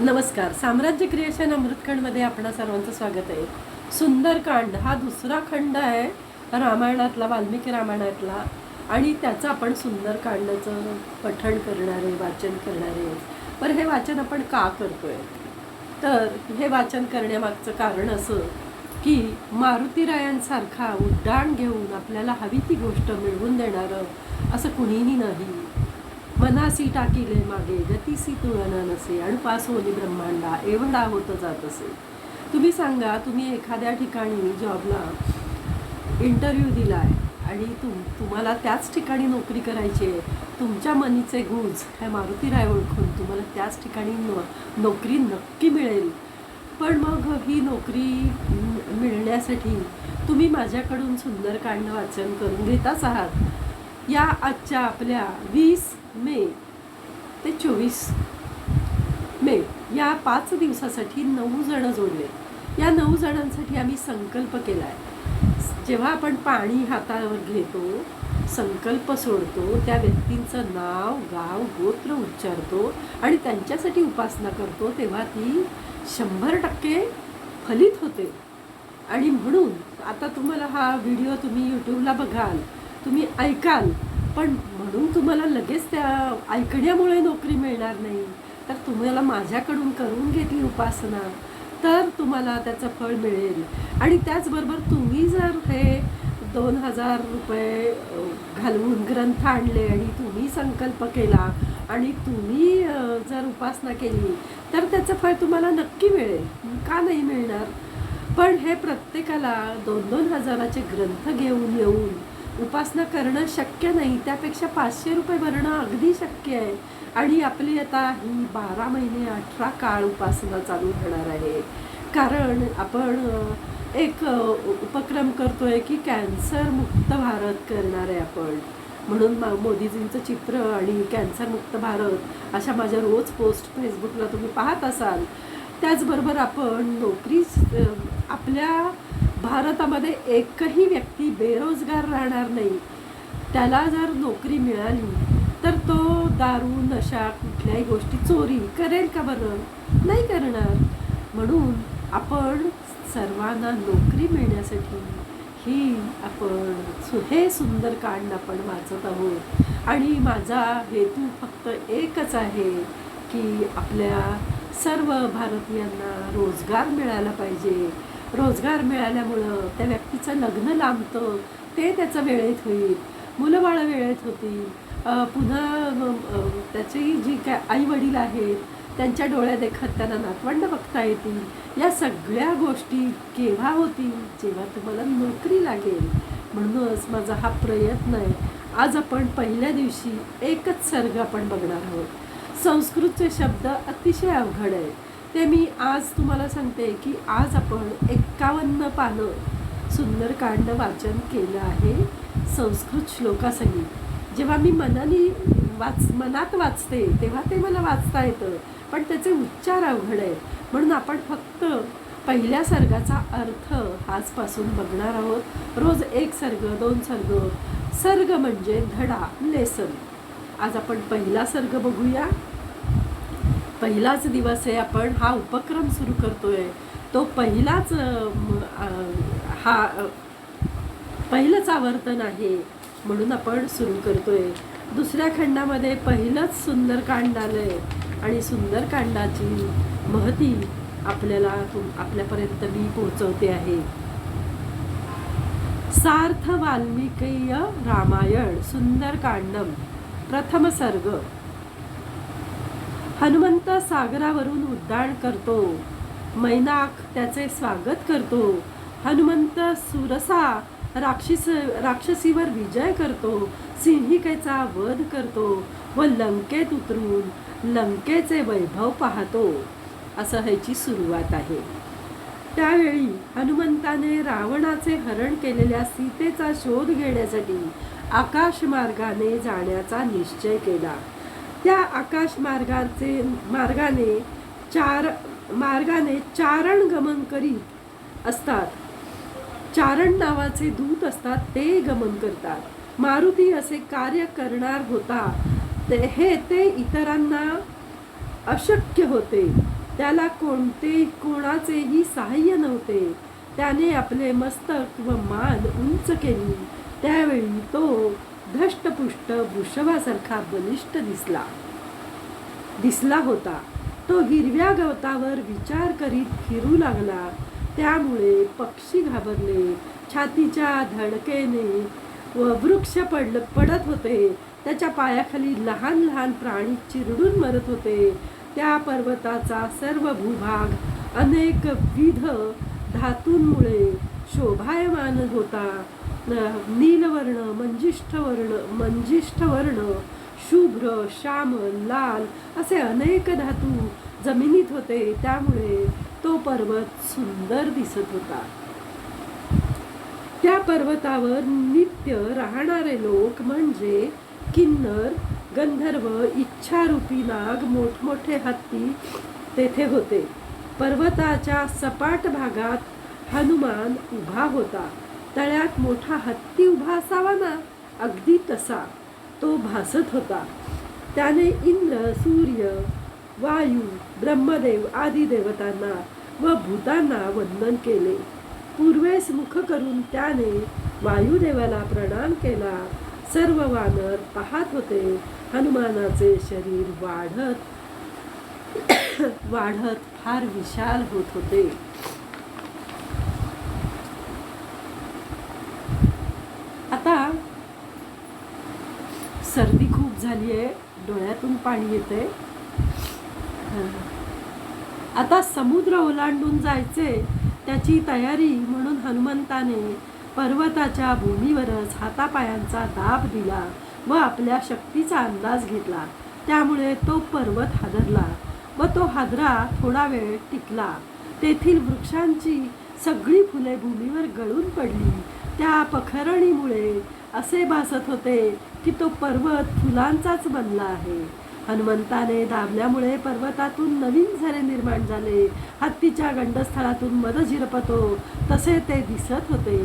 नमस्कार. साम्राज्य क्रिएशन अमृतखंडमध्ये आपणा सर्वांचं स्वागत आहे. सुंदरकांड हा दुसरा खंड आहे रामायणातला वाल्मिकी रामायणातला. आणि त्याचं आपण सुंदरकांडाचं पठण करणारे वाचन करणारे पर पण हे वाचन आपण का करतोय? तर हे वाचन करण्यामागचं कारण असं की मारुतीरायांसारखा उड्डाण घेऊन आपल्याला हवी ती गोष्ट मिळवून देणारं असं कुणीही नाही. मनासी टाकिले मागे गतीसी तुळना नसे अणुपास होली ब्रह्मांडा एवढा होत जात असे. तुम्ही सांगा तुम्ही एखाद्या ठिकाणी जॉबला इंटरव्ह्यू दिलाय आणि तुम तुम्हाला त्याच ठिकाणी नोकरी करायची आहे तुमच्या मनीचे गुज ह्या मारुतीराय ओळखून तुम्हाला त्याच ठिकाणी नो नोकरी नक्की मिळेल. पण मग ही नोकरी मिळण्यासाठी तुम्ही माझ्याकडून सुंदरकांड वाचन करून घेताच आहात. या आजच्या आपल्या वीस मे. ते चोवीस मे. या पाच दिवसासाठी नऊ जणं जोडले. या नऊ जणांसाठी आम्ही संकल्प केला आहे जेव्हा आपण पाणी हातावर घेतो संकल्प सोडतो त्या व्यक्तींचं नाव गाव गोत्र उच्चारतो आणि त्यांच्यासाठी उपासना करतो तेव्हा ती शंभर टक्के फलित होते. आणि म्हणून आता तुम्हाला हा व्हिडिओ तुम्ही यूट्यूबला बघाल तुम्ही ऐकाल पण म्हणून तुम्हाला लगेच त्या ऐकण्यामुळे नोकरी मिळणार नाही. तर तुम्हाला माझ्याकडून करून घेतली उपासना तर तुम्हाला त्याचं फळ मिळेल. आणि त्याचबरोबर तुम्ही जर हे दोन हजार रुपये घालवून ग्रंथ आणले आणि तुम्ही संकल्प केला आणि तुम्ही जर उपासना केली तर त्याचं फळ तुम्हाला नक्की मिळेल. का नाही मिळणार? पण हे प्रत्येकाला दोन दोन हजाराचे ग्रंथ घेऊन येऊन उपासना करणं शक्य नाही त्यापेक्षा पाचशे रुपये भरणं अगदी शक्य आहे. आणि आपली आता ही बारा महिने अठरा काळ उपासना चालू राहणार आहे. कारण आपण एक उपक्रम करतो आहे की कॅन्सर मुक्त भारत करणार आहे आपण. म्हणून मा- मोदीजींचं चित्र आणि कॅन्सर मुक्त भारत अशा माझ्या रोज पोस्ट फेसबुकला तुम्ही पाहत असाल. त्याचबरोबर आपण नोकरी आपल्या भारतामध्ये एकही व्यक्ती बेरोजगार राहणार नाही. त्याला जर नोकरी मिळाली तर तो दारू नशा कुठल्याही गोष्टी चोरी करेल का बरं? नाही करणार. म्हणून आपण सर्वांना नोकरी मिळण्यासाठी ही आपण सु हे सुंदर कांड आपण वाचत आहोत. आणि माझा हेतू फक्त एकच आहे की आपल्या सर्व भारतीयांना रोजगार मिळाला पाहिजे. रोजगार मिळाल्यामुळं त्या व्यक्तीचं लग्न लांबतं ते त्याचं वेळेत होईल मुलं बाळं वेळेत होतील. पुन्हा त्याची जी काय आई वडील आहेत त्यांच्या डोळ्या देखत त्यांना नातवंड बघता येतील. या सगळ्या गोष्टी केव्हा होतील? जेव्हा तुम्हाला नोकरी लागेल. म्हणूनच माझा हा प्रयत्न आहे. आज आपण पहिल्या दिवशी एकच सर्ग आपण बघणार आहोत. संस्कृतचे शब्द अतिशय अवघड आहेत. ते मी आज तुम्हाला सांगते की आज आपण एक्कावन्न पानं सुंदरकांड वाचन केलं आहे संस्कृत श्लोकासहित जेव्हा मी मनाने वाच मनात वाचते तेव्हा ते मला वाचता येतं. पण त्याचे उच्चार अवघड आहे म्हणून आपण फक्त पहिल्या सर्गाचा अर्थ आजपासून बघणार आहोत. रोज एक सर्ग दोन सर्ग. सर्ग म्हणजे धडा लेसन. आज आपण पहिला सर्ग बघूया. पहिलाच दिवस आहे आपण हा उपक्रम सुरू करतोय. तो पहिलाच हा पहिलंच आवर्तन आहे म्हणून आपण सुरू करतोय. दुसऱ्या खंडामध्ये पहिलंच सुंदरकांड आलंय आणि सुंदरकांडाची महती आपल्याला तुम आपल्यापर्यंत मी पोहोचवते आहे. सार्थ वाल्मिकीय रामायण सुंदरकांडम प्रथम सर्ग. हनुमंत सागरावरून उड्डाण करतो. मैनाक त्याचे स्वागत करतो. हनुमंत सुरसा राक्षस राक्षसीवर विजय करतो. सिंहिकेचा वध करतो. व लंकेत उतरून लंकेचे वैभव पाहतो. असं ह्याची सुरुवात आहे. त्यावेळी हनुमंताने रावणाचे हरण केलेल्या सीतेचा शोध घेण्यासाठी आकाशमार्गाने जाण्याचा निश्चय केला. त्या आकाश मार्गाचे मार्गाने चार मार्गाने चारण गमन करीत असतात. चारण नावाचे दूत असतात ते गमन करतात. मारुती असे कार्य करणार होता. ते हे ते इतरांना अशक्य होते. त्याला कोणते कोणाचेही सहाय्य नव्हते. त्याने आपले मस्तक व मान उंच केली. त्यावेळी तो धष्टपुष्ट वृषभासारखा बलिष्ठ दिसला. दिसला होता. तो हिरव्या गवतावर विचार करीत फिरू लागला. त्यामुळे पक्षी घाबरले. छातीच्या धडकेने व वृक्ष पडल पडत होते. त्याच्या पायाखाली लहान लहान प्राणी चिरडून मरत होते. त्या पर्वताचा सर्व भूभाग अनेक विध धातूंमुळे शोभायमान होता. नीलवर्ण मंजिष्ठवर्ण मंजिष्ठवर्ण शुभ्र श्याम लाल असे अनेक धातू जमिनीत होते. त्यामुळे तो पर्वत सुंदर दिसत होता. त्या पर्वतावर नित्य राहणारे लोक म्हणजे किन्नर गंधर्व इच्छारूपी नाग मोठमोठे हत्ती तेथे होते. पर्वताच्या सपाट भागात हनुमान उभा होता. तळ्यात मोठा हत्ती उभा असावा ना अगदी तसा. तो भासत होता. त्याने इंद्र सूर्य वायू ब्रह्मदेव आदी देवतांना व भूतांना वंदन केले. पूर्वेस मुख करून त्याने वायुदेवाला प्रणाम केला. सर्व वानर पाहत होते. हनुमानाचे शरीर वाढत वाढत फार विशाल होत होते आता सर्दी खूप झाली आहे. डोळ्यातून पाणी येते आता समुद्र ओलांडून जायचे त्याची तयारी म्हणून हनुमंताने पर्वताच्या भूमीवरच हातापायांचा दाब दिला व आपल्या शक्तीचा अंदाज घेतला. त्यामुळे तो पर्वत हादरला व तो हादरा थोडा वेळ टिकला. तेथील वृक्षांची सगळी फुले भूमीवर गळून पडली. त्या पखरणीमुळे असे भासत होते की तो पर्वत फुलांचाच बनला आहे. हनुमंताने दाबल्यामुळे पर्वतातून नवीन झरे निर्माण झाले. हत्तीच्या गंडस्थळातून मध झिरपतो. तसे ते दिसत होते.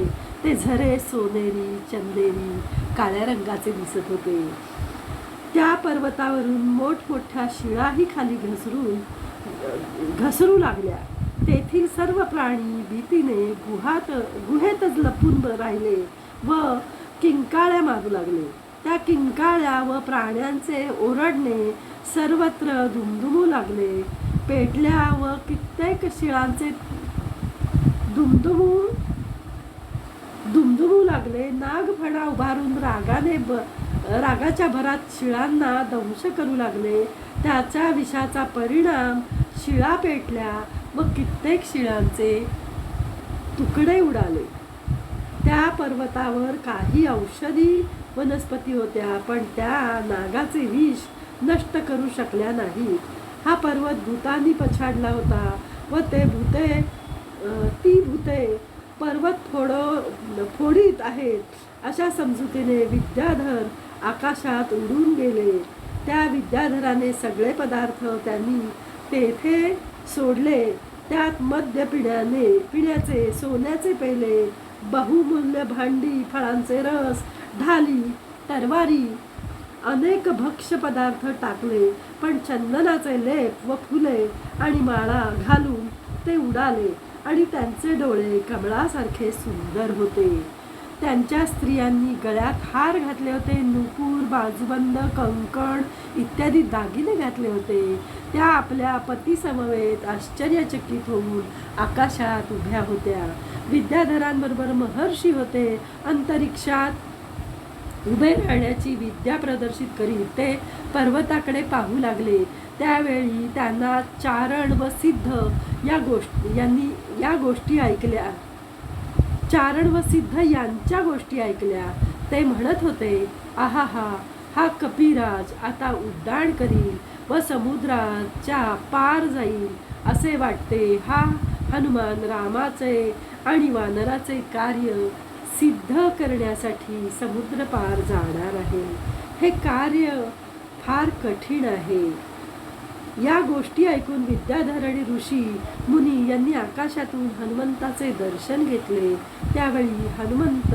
ते झरे सोनेरी चंदेरी काळ्या रंगाचे दिसत होते. त्या पर्वतावरून मोठमोठ्या शिळाही खाली घसरून घसरू लागल्या. तेथील सर्व प्राणी भीतीने गुहात गुहेतच लपून राहिले व किंकाळ्या मागू लागले. त्या किंकाळ्या व प्राण्यांचे ओरडणे सर्वत्र धुमधुमू लागले. पेटल्या व कित्येक शिळांचे धुमधुमू धुमधुमू लागले. नागफणा उभारून रागाने ब रागाच्या भरात शिळांना दंश करू लागले. त्याच्या विषाचा परिणाम शिळा पेटल्या व कित्येक शिळांचे तुकडे उडाले. त्या पर्वतावर काही औषधी वनस्पती होत्या पण त्या नागाचे विष नष्ट करू शकल्या नाही. हा पर्वत भूतांनी पछाडला होता व ते भूते ती भूते पर्वत फोडो फोडीत आहेत अशा समजुतीने विद्याधर आकाशात उडून गेले. त्या विद्याधराने सगळे पदार्थ त्यांनी तेथे सोडले. त्यात मद्य पिण्याने पिण्याचे सोन्याचे पेले बहुमूल्य भांडी फळांचे रस ढाली तरवारी अनेक भक्ष्य पदार्थ टाकले पण चंदनाचे लेप व फुले आणि माळा घालून ते उडाले आणि त्यांचे डोळे कमळासारखे सुंदर होते. त्यांच्या स्त्रियांनी गळ्यात हार घातले होते नुपूर बाजूबंद कंकण इत्यादी दागिने घातले होते. त्या आपल्या पतीसमवेत आश्चर्यचकित होऊन आकाशात उभ्या होत्या. विद्याधरांबरोबर महर्षी होते. अंतरिक्षात उभे राहण्याची विद्या प्रदर्शित करीत ते पर्वताकडे पाहू लागले. त्यावेळी त्यांना चारण व सिद्ध या गोष्टी यांनी या गोष्टी ऐकल्या. चारण व सिद्ध यांच्या गोष्टी ऐकल्या. ते म्हणत होते आहा हा हा कपिराज आता उड्डाण करील व समुद्राच्या पार जाईल असे वाटते. हा हनुमान रामाचे आणि वानराचे कार्य सिद्ध करण्यासाठी समुद्र पार जाणार आहे. हे कार्य फार कठीण आहे. या गोष्टी ऐकून विद्याधर आणि ऋषी मुनी यांनी आकाशातून हनुमंताचे दर्शन घेतले. त्यावेळी हनुमंत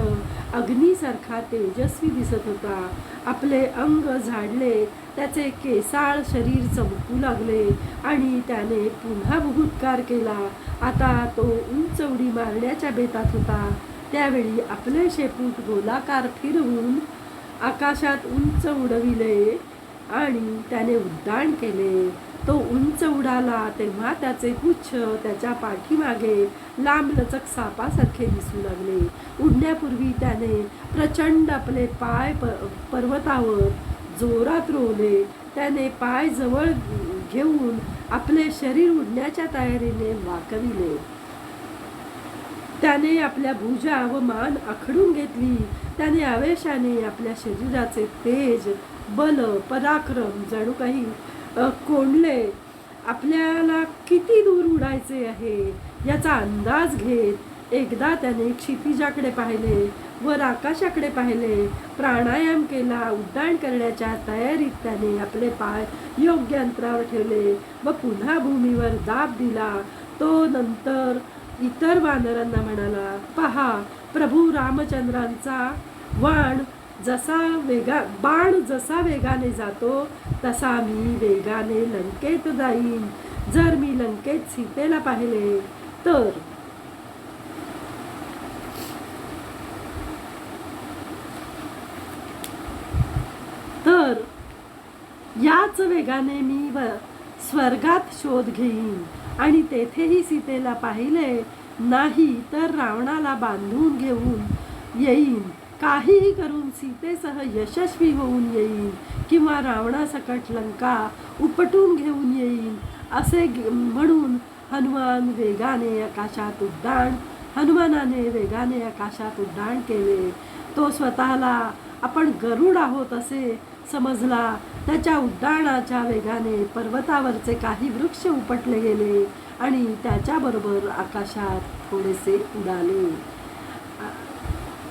अग्नीसारखा तेजस्वी दिसत होता. आपले अंग झाडले त्याचे केसाळ शरीर चमकू लागले आणि त्याने पुन्हा भूतकार केला. आता तो उंच उडी मारण्याच्या बेतात होता. त्यावेळी आपले शेपूट गोलाकार फिरवून आकाशात उंच उडविले आणि त्याने उड्डाण केले. तो उंच उडाला तेव्हा त्याचे पुच्छ त्याच्या पाठीमागे लांब लचक सापासारखे दिसू लागले. उडण्यापूर्वी त्याने प्रचंड आपले पाय प पर्वतावर जोरात रोवले. त्याने पाय जवळ घेऊन आपले शरीर उडण्याच्या तयारीने वाकविले. त्याने आपल्या भुजा व मान आखडून घेतली. त्याने आवेशाने आपल्या शरीराचे तेज बल पराक्रम जणू काही कोंडले आपल्याला किती दूर उडायचे आहे याचा अंदाज घेत एकदा त्याने क्षितिजाकडे पाहिले वर आकाशाकडे पाहिले. प्राणायाम केला उड्डाण करण्याच्या तयारीत त्याने आपले पाय योग्य अंतरावर ठेवले व पुन्हा भूमीवर दाब दिला. तो नंतर इतर वानरांना म्हणाला पहा प्रभू रामचंद्रांचा वाण जसा वेगा बाण जसा वेगाने जातो तसा मी वेगाने लंकेत जाईन. जर मी लंकेत सीतेला पाहिले तर तर याच वेगाने मी व स्वर्गात शोध घेईन. आणि तेथेही सीतेला पाहिले नाही तर रावणाला बांधून घेऊन येईन. काहीही करून सीतेसह यशस्वी होऊन येईन किंवा रावणासकट लंका उपटून घेऊन येईन असे म्हणून हनुमान वेगाने आकाशात उड्डाण हनुमानाने वेगाने आकाशात उड्डाण केले. तो स्वतःला आपण गरुड आहोत असे समजला. त्याच्या उड्डाणाच्या वेगाने पर्वतावरचे काही वृक्ष उपटले गेले आणि त्याच्याबरोबर आकाशात थोडेसे उडाले.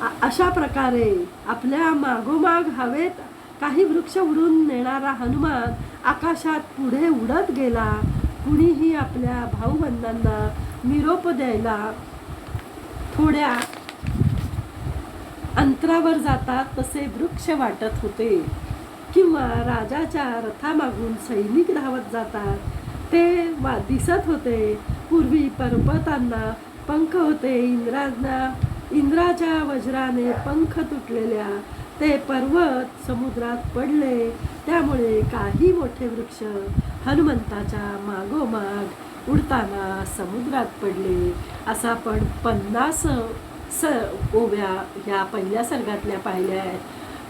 अशा प्रकारे आपल्या मागोमाग हवेत काही वृक्ष उडून नेणारा हनुमान आकाशात पुढे उडत गेला. कुणीही आपल्या भाऊबंधांना निरोप द्यायला थोड्या अंतरावर जातात तसे वृक्ष वाटत होते. किंवा राजाच्या रथामागून सैनिक धावत जातात. ते वा दिसत होते. पूर्वी पर्वतांना पंख होते. इंद्रांना इंद्राच्या वज्राने पंख तुटलेल्या ते पर्वत समुद्रात पडले. त्यामुळे काही मोठे वृक्ष हनुमंताच्या मागोमाग उडताना समुद्रात पडले. असा आपण पन्नास स ओव्या ह्या पहिल्या सर्गातल्या पाहिल्या आहेत.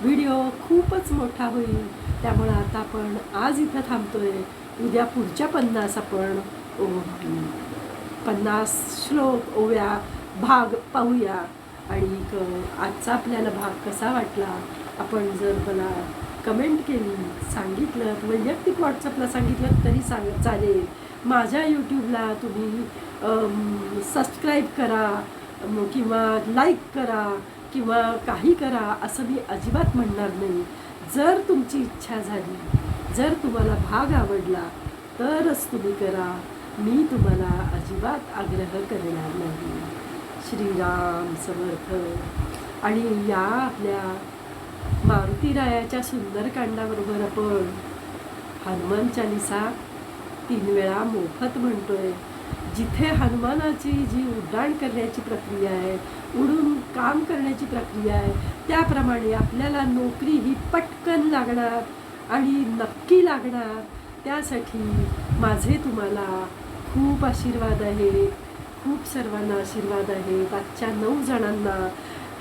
व्हिडिओ खूपच मोठा होईल. त्यामुळं आता आपण आज इथं थांबतोय. उद्या पुढच्या पन्नास आपण ओ- पन्नास श्लोक ओव्या भाग पाहूया. आणि आजचा आपल्याला भाग कसा वाटला? आपण जर मला कमेंट केली सांगितलं वैयक्तिक व्हॉट्सअपला सांगितलं तरी सांग चालेल. माझ्या यूट्यूबला तुम्ही सबस्क्राईब करा किंवा लाईक करा किंवा काही करा असं मी अजिबात म्हणणार नाही. जर तुमची इच्छा झाली जर तुम्हाला भाग आवडला तरच तुम्ही करा. मी तुम्हाला अजिबात आग्रह करणार नाही. श्रीराम समर्थ. आणि या आपल्या मारुतीरायाच्या सुंदरकांडाबरोबर आपण हनुमान चालिसा तीन वेळा मोफत म्हणतोय. जिथे हनुमानाची जी उड्डाण करण्याची प्रक्रिया आहे उडून काम करण्याची प्रक्रिया आहे त्याप्रमाणे आपल्याला नोकरी ही पटकन लागणार आणि नक्की लागणार त्यासाठी माझे तुम्हाला खूप आशीर्वाद आहेत. खूप सर्वांना आशीर्वाद आहे. आजच्या नऊ जणांना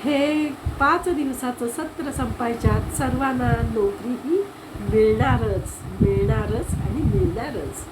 हे पाच दिवसाचं सत्र संपायच्यात सर्वांना नोकरी ही मिळणारच मिळणारच आणि मिळणारच.